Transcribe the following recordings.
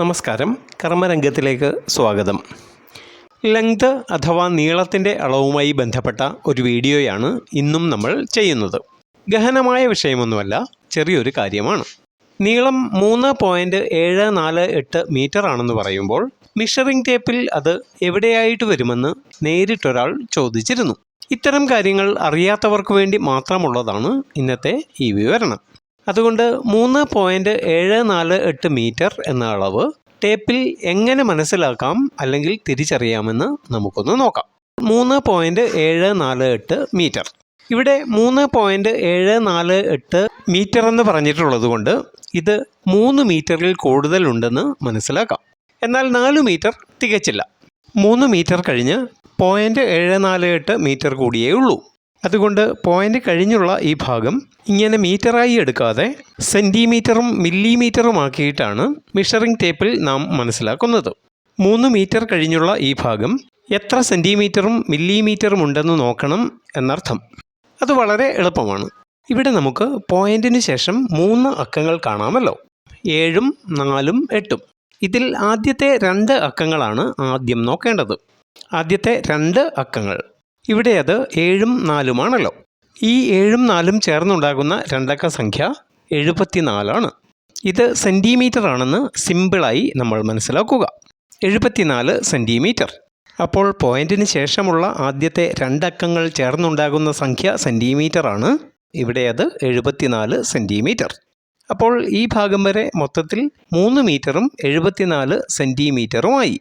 നമസ്കാരം. കർമ്മരംഗത്തിലേക്ക് സ്വാഗതം. ലെങ്ത് അഥവാ നീളത്തിന്റെ അളവുമായി ബന്ധപ്പെട്ട ഒരു വീഡിയോയാണ് ഇന്നും നമ്മൾ ചെയ്യുന്നത്. ഗഹനമായ വിഷയമൊന്നുമല്ല ചെറിയൊരു കാര്യമാണ്. നീളം മൂന്ന് പോയിന്റ് ഏഴ് നാല് എട്ട് മീറ്റർ ആണെന്ന് പറയുമ്പോൾ മിഷറിംഗ് ടേപ്പിൽ അത് എവിടെയായിട്ട് വരുമെന്ന് നേരിട്ടൊരാൾ ചോദിച്ചിരുന്നു. ഇത്തരം കാര്യങ്ങൾ അറിയാത്തവർക്ക് വേണ്ടി മാത്രമുള്ളതാണ് ഇന്നത്തെ ഈ വിവരണം. അതുകൊണ്ട് മൂന്ന് പോയിന്റ് ഏഴ് നാല് എട്ട് മീറ്റർ എന്ന അളവ് ടേപ്പിൽ എങ്ങനെ മനസ്സിലാക്കാം അല്ലെങ്കിൽ തിരിച്ചറിയാമെന്ന് നമുക്കൊന്ന് നോക്കാം. മൂന്ന് പോയിന്റ് ഏഴ് നാല് എട്ട് മീറ്റർ ഇവിടെ മൂന്ന് പോയിന്റ് ഏഴ് നാല് എട്ട് മീറ്റർ എന്ന് പറഞ്ഞിട്ടുള്ളത് കൊണ്ട് ഇത് മൂന്ന് മീറ്ററിൽ കൂടുതലുണ്ടെന്ന് മനസ്സിലാക്കാം. എന്നാൽ നാല് മീറ്റർ തികച്ചില്ല. മൂന്ന് മീറ്റർ കഴിഞ്ഞ് പോയിന്റ് ഏഴ് നാല് എട്ട് മീറ്റർ കൂടിയേ ഉള്ളൂ. അതുകൊണ്ട് പോയിന്റ് കഴിഞ്ഞുള്ള ഈ ഭാഗം ഇങ്ങനെ മീറ്ററായി എടുക്കാതെ സെന്റിമീറ്ററും മില്ലിമീറ്ററും ആക്കിയിട്ടാണ് മിഷറിംഗ് ടേപ്പിൽ നാം മനസ്സിലാക്കുന്നത്. മൂന്ന് മീറ്റർ കഴിഞ്ഞുള്ള ഈ ഭാഗം എത്ര സെന്റിമീറ്ററും മില്ലിമീറ്ററും ഉണ്ടെന്ന് നോക്കണം എന്നർത്ഥം. അത് വളരെ എളുപ്പമാണ്. ഇവിടെ നമുക്ക് പോയിന്റിന് ശേഷം മൂന്ന് അക്കങ്ങൾ കാണാമല്ലോ. ഏഴും നാലും എട്ടും. ഇതിൽ ആദ്യത്തെ രണ്ട് അക്കങ്ങളാണ് ആദ്യം നോക്കേണ്ടത്. ആദ്യത്തെ രണ്ട് അക്കങ്ങൾ ഇവിടെ അത് ഏഴും നാലുമാണല്ലോ. ഈ ഏഴും നാലും ചേർന്നുണ്ടാകുന്ന രണ്ടക്ക സംഖ്യ എഴുപത്തിനാലാണ്. ഇത് സെന്റിമീറ്റർ ആണെന്ന് സിമ്പിളായി നമ്മൾ മനസ്സിലാക്കുക. എഴുപത്തിനാല് സെന്റിമീറ്റർ അപ്പോൾ പോയിന്റിന് ശേഷമുള്ള ആദ്യത്തെ രണ്ടക്കങ്ങൾ ചേർന്നുണ്ടാകുന്ന സംഖ്യ സെന്റിമീറ്റർ ആണ് ഇവിടെ അത് എഴുപത്തിനാല് സെന്റിമീറ്റർ അപ്പോൾ ഈ ഭാഗം വരെ മൊത്തത്തിൽ മൂന്ന് മീറ്ററും എഴുപത്തിനാല് സെന്റിമീറ്ററുമായി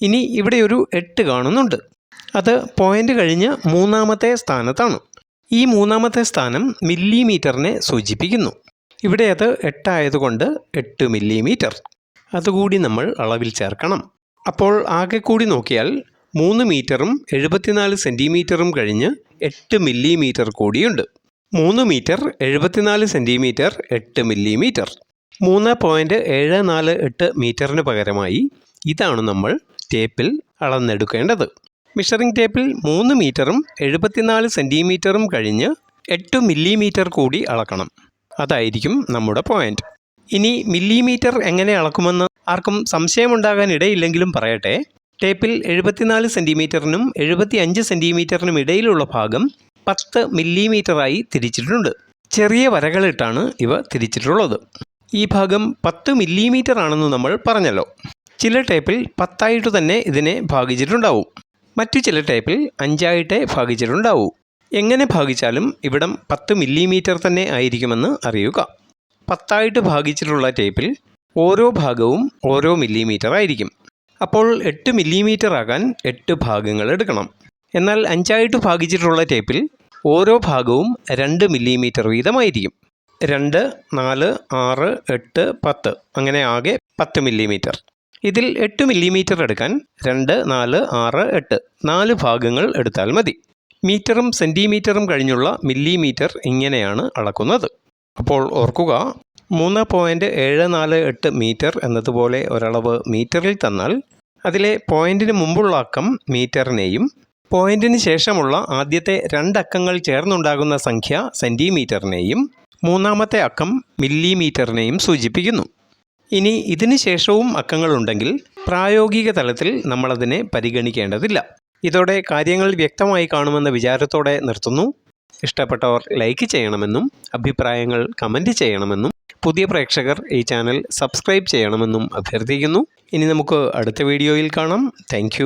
ഇനി ഇവിടെ ഒരു എട്ട് കാണുന്നുണ്ട്. അത് പോയിന്റ് കഴിഞ്ഞ് മൂന്നാമത്തെ സ്ഥാനത്താണ്. ഈ മൂന്നാമത്തെ സ്ഥാനം മില്ലിമീറ്ററിനെ സൂചിപ്പിക്കുന്നു. ഇവിടെ അത് എട്ടായതുകൊണ്ട് എട്ട് മില്ലിമീറ്റർ അതുകൂടി നമ്മൾ അളവിൽ ചേർക്കണം. അപ്പോൾ ആകെ കൂടി നോക്കിയാൽ മൂന്ന് മീറ്ററും എഴുപത്തിനാല് സെന്റിമീറ്ററും കഴിഞ്ഞ് എട്ട് മില്ലിമീറ്റർ കൂടിയുണ്ട്. മൂന്ന് മീറ്റർ എഴുപത്തിനാല് സെന്റിമീറ്റർ എട്ട് മില്ലിമീറ്റർ മൂന്ന് പോയിന്റ് ഏഴ് നാല് എട്ട് മീറ്ററിന് പകരമായി ഇതാണ് നമ്മൾ ടേപ്പിൽ അളന്നെടുക്കേണ്ടത്. മിഷറിംഗ് ടേപ്പിൽ മൂന്ന് മീറ്ററും എഴുപത്തിനാല് സെന്റിമീറ്ററും കഴിഞ്ഞ് എട്ട് മില്ലിമീറ്റർ കൂടി അളക്കണം. അതായിരിക്കും നമ്മുടെ പോയിന്റ് ഇനി മില്ലിമീറ്റർ എങ്ങനെ അളക്കുമെന്ന് ആർക്കും സംശയമുണ്ടാകാൻ ഇടയില്ലെങ്കിലും പറയട്ടെ. ടേപ്പിൽ എഴുപത്തിനാല് സെന്റിമീറ്ററിനും എഴുപത്തി അഞ്ച് സെന്റിമീറ്ററിനും ഇടയിലുള്ള ഭാഗം പത്ത് മില്ലിമീറ്ററായി തിരിച്ചിട്ടുണ്ട്. ചെറിയ വരകളിട്ടാണ് ഇവ തിരിച്ചിട്ടുള്ളത്. ഈ ഭാഗം പത്ത് മില്ലിമീറ്റർ ആണെന്ന് നമ്മൾ പറഞ്ഞല്ലോ. ചില ടേപ്പിൽ പത്തായിട്ട് തന്നെ ഇതിനെ ഭാഗിച്ചിട്ടുണ്ടാവും. മറ്റു ചില ടൈപ്പിൽ അഞ്ചായിട്ടേ ഭാഗിച്ചിട്ടുണ്ടാവൂ. എങ്ങനെ ഭാഗിച്ചാലും ഇവിടം പത്ത് മില്ലിമീറ്റർ തന്നെ ആയിരിക്കുമെന്ന് അറിയുക. പത്തായിട്ട് ഭാഗിച്ചിട്ടുള്ള ടൈപ്പിൽ ഓരോ ഭാഗവും ഓരോ മില്ലിമീറ്റർ ആയിരിക്കും. അപ്പോൾ എട്ട് മില്ലിമീറ്റർ ആകാൻ എട്ട് ഭാഗങ്ങൾ എടുക്കണം. എന്നാൽ അഞ്ചായിട്ട് ഭാഗിച്ചിട്ടുള്ള ടൈപ്പിൽ ഓരോ ഭാഗവും രണ്ട് മില്ലിമീറ്റർ വീതമായിരിക്കും. രണ്ട് നാല് ആറ് എട്ട് പത്ത്. അങ്ങനെ ആകെ പത്ത് മില്ലിമീറ്റർ. ഇതിൽ എട്ട് മില്ലിമീറ്റർ എടുക്കാൻ രണ്ട് നാല് ആറ് എട്ട്. നാല് ഭാഗങ്ങൾ എടുത്താൽ മതി. മീറ്ററും സെന്റിമീറ്ററും കഴിഞ്ഞുള്ള മില്ലിമീറ്റർ ഇങ്ങനെയാണ് അളക്കുന്നത്. അപ്പോൾ ഓർക്കുക മൂന്ന് പോയിന്റ് ഏഴ് നാല് എട്ട് മീറ്റർ എന്നതുപോലെ ഒരളവ് മീറ്ററിൽ തന്നാൽ അതിലെ പോയിന്റിന് മുമ്പുള്ള അക്കം മീറ്ററിനെയും പോയിന്റിന് ശേഷമുള്ള ആദ്യത്തെ രണ്ടക്കങ്ങൾ ചേർന്നുണ്ടാകുന്ന സംഖ്യ സെന്റിമീറ്ററിനെയും മൂന്നാമത്തെ അക്കം മില്ലിമീറ്ററിനെയും സൂചിപ്പിക്കുന്നു. ഇനി ഇതിനു ശേഷവും അക്കങ്ങളുണ്ടെങ്കിൽ പ്രായോഗിക തലത്തിൽ നമ്മളതിനെ പരിഗണിക്കേണ്ടതില്ല. ഇതോടെ കാര്യങ്ങൾ വ്യക്തമായി കാണുമെന്ന വിചാരത്തോടെ നിർത്തുന്നു. ഇഷ്ടപ്പെട്ടവർ ലൈക്ക് ചെയ്യണമെന്നും അഭിപ്രായങ്ങൾ കമന്റ് ചെയ്യണമെന്നും പുതിയ പ്രേക്ഷകർ ഈ ചാനൽ സബ്സ്ക്രൈബ് ചെയ്യണമെന്നും അഭ്യർത്ഥിക്കുന്നു. ഇനി നമുക്ക് അടുത്ത വീഡിയോയിൽ കാണാം. താങ്ക്